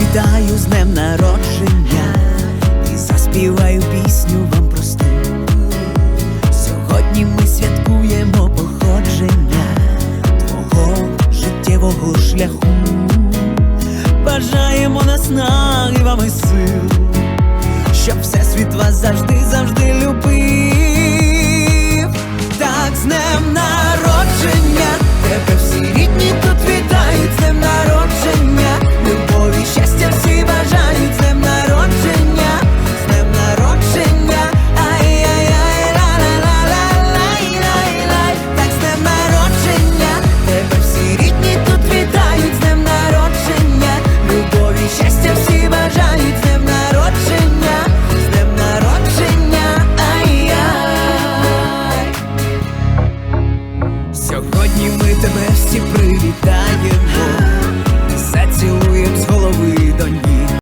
Вітаю з днем народження і заспіваю пісню вам просту. Сьогодні ми святкуємо походження твого життєвого шляху, бажаємо наснаги вам і сил, щоб всесвіт вас завжди, завжди. сьогодні ми тебе всі привітаємо.